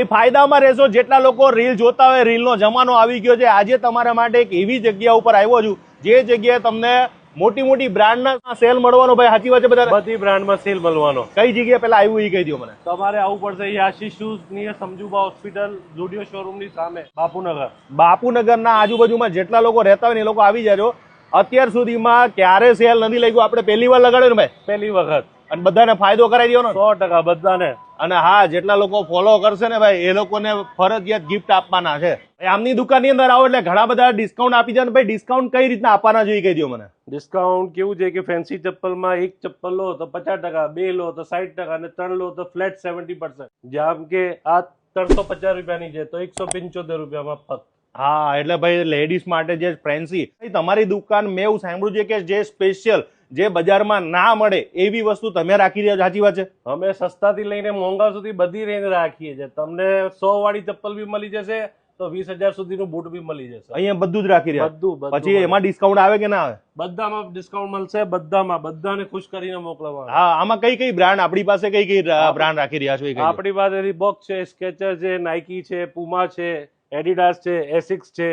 એ ફાયદામાં રહેશો. જેટલા લોકો રીલ જોતા હોય રીલનો જમાનો આવી ગયો છે. આજે તમારા માટે એક એવી જગ્યા ઉપર આવ્યો છું જે જગ્યાએ તમને મોટી મોટી બ્રાન્ડના સેલ મળવાનો ભાઈ સાચી વાત છે બધા બધી બ્રાન્ડમાં સેલ મળવાનો. કઈ જગ્યાએ? પેલા આવ્યું એ કહી દો મને. તમારે આવવું પડશે યાશી શૂઝની સંજુબા હોસ્પિટલ જુડિયો શોરૂમની સામે બાપુનગર. બાપુનગરના આજુબાજુમાં જેટલા લોકો રહેતા હોય ને એ લોકો આવી જાજો અત્યાર સુધીમાં ક્યારે સેલ નથી લાગ્યું આપણે પહેલી વાર લગાડ્યો ને ભાઈ? પહેલી વખત. અને બધાને ફાયદો કરાવી દેવાનો ને? સો ટકા બધાને. અને હા જેટલા લોકો ફોલો કરશે ને ભાઈ એ લોકોને ફરજિયાત ગિફ્ટ આપવાના છે. આમની દુકાનની અંદર આવો એટલે ઘણા બધા ડિસ્કાઉન્ટ આપી જાય ભાઈ ડિસ્કાઉન્ટ કઈ રીતના આપવાના જોઈએ કહી દો મને. ડિસ્કાઉન્ટ કેવું છે કે ફેન્સી ચપ્પલમાં એક ચપ્પલ લો તો પચાસ ટકા બે લો તો સાઠ ટકા અને ત્રણ લો તો ફ્લેટ સેવન્ટી પર્સન્ટ જેમ કે આ ત્રણસો પચાસ રૂપિયાની છે તો એકસો પંચોતેર રૂપિયામાં ફક્ત હા એટલે ભાઈ લેડીઝ માટે જે ફેન્સી તમારી દુકાન મેં એવું સાંભળ્યું છે કે જે સ્પેશિયલ જે બજારમાં ના મળે એવી વસ્તુ તમે રાખી રહ્યા સાચી વાત છે? અમે સસ્તાથી લઈને મોંઘા સુધી બધી રેન્જ રાખીએ છીએ. તમને સો વાળી ચપ્પલ બી મળી જશે તો વીસ હજાર સુધીનું બૂટ બી મળી જશે. અહીંયા બધું જ રાખી રહ્યા? બધું પછી એમાં ડિસ્કાઉન્ટ આવે કે ના આવે? બધામાં ડિસ્કાઉન્ટ મળશે બધામાં. બધાને ખુશ કરીને મોકલવાના. હા આમાં કઈ કઈ બ્રાન્ડ આપણી પાસે કઈ કઈ બ્રાન્ડ રાખી રહ્યા છો. આપણી પાસે રીબોક છે સ્કેચર છે નાઇકી છે પુમા છે એડિડાસ છે એસિક્સ છે.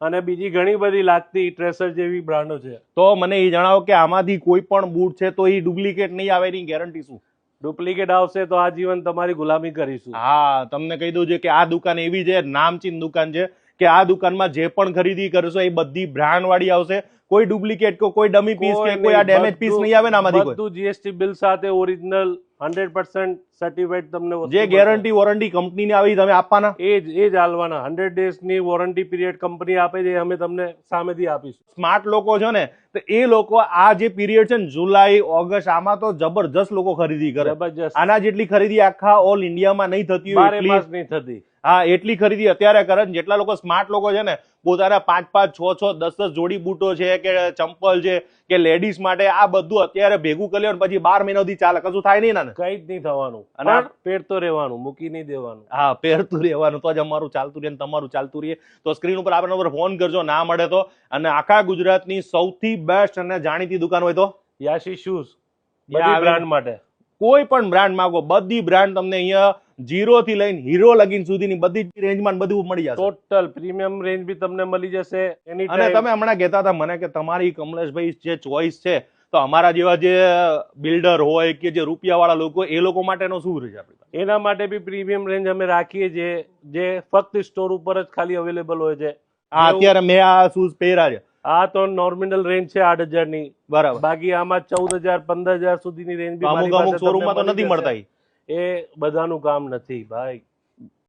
અને બીજી ઘણી બધી લાગતી ટ્રેસર જેવી બ્રાન્ડો છે. તો મને એ જણાવો કે આમાંથી કોઈ પણ બૂટ છે તો એ ડુપ્લિકેટ નહીં આવે એની ગેરંટી શું? ડુપ્લિકેટ આવશે તો આજીવન તમારી ગુલામી કરીશું. હા તમને કહી દઉં છે કે આ દુકાન એવી છે નામચીન દુકાન છે. કે આ દુકાનમાં જે પણ ખરીદી કરશો એ બધી બ્રાન્ડ વાળી આવશે. કોઈ ડુપ્લિકેટ કે કોઈ ડમી પીસ કે કોઈ આ ડેમેજ પીસ નહીં આવે ને આમાંથી કોઈ? બધું જીએસટી બિલ સાથે ઓરિજિનલ હંડ્રેડ પર્સન્ટ સર્ટિફાઈડ તમને જે. ગેરંટી વોરંટી કંપનીની આવી તમે આપવાના? એ જ એ જ હાલવાના. હંડ્રેડ ડેઝની વોરંટી પીરિયડ કંપની આપે છે અમે તમને સામેથી આપીશું. સ્માર્ટ લોકો છે ને તો એ લોકો આ જે પીરિયડ છે ને જુલાઈ ઓગસ્ટ આમાં તો જબરજસ્ત લોકો ખરીદી કરે. આના જેટલી ખરીદી આખા ઓલ ઇન્ડિયામાં નહીં થતી હોય નહીં થતી. હા એટલી ખરીદી અત્યારે કરે જેટલા લોકો સ્માર્ટ લોકો છે ને પોતાના પાંચ પાંચ છ છ દસ દસ જોડી બૂટો છે કે ચંપલ છે કે લેડીઝ માટે આ બધું અત્યારે ભેગું કરી લે પછી બાર મહિના સુધી ચાલે. કશું થાય નહીં ને કઈ જ નહીં થવાનું. અને પહેરતો રહેવાનું મૂકી નહીં દેવાનું. હા પહેરતું રહેવાનું. તો જ અમારું ચાલતું રહે ને તમારું ચાલતું રહે. તો સ્ક્રીન ઉપર આપણે નંબર ફોન કરજો ના મળે તો. અને આખા ગુજરાતની સૌથી બેસ્ટ અને જાણીતી દુકાન હોય તો? યાશી શૂઝ બધી બ્રાન્ડ માટે. કોઈ પણ બ્રાન્ડ માંગો. બધી બ્રાન્ડ તમને અહીંયા જીરો થી લઈને હીરો લગીન સુધીની બધી જ રેન્જમાં બધું મળી જશે. ટોટલ પ્રીમિયમ રેન્જ બી તમને મળી જશે એની અને તમે હમણાં કહેતા હતા મને કે તમારી કમલેશભાઈ જે ચોઈસ છે તો અમારા જેવા જે બિલ્ડર હોય કે જે રૂપિયાવાળા લોકો એ લોકો માટેનો શું રહેશે આપણી એના માટે બી પ્રીમિયમ રેન્જ અમે રાખીએ છીએ જે ફક્ત સ્ટોર ઉપર જ ખાલી અવેલેબલ હોય છે. આ અત્યારે મેં આ શૂઝ પહેર્યા છે. આ તો નોર્મિનલ રેન્જ છે આઠ હજારની. બરાબર. બાકી આમાં ચૌદ હજાર પંદર હજાર સુધીની રેન્જ અમુક અમુક શોરૂમમાં તો નથી મળતા. એ બધાનું કામ નથી ભાઈ.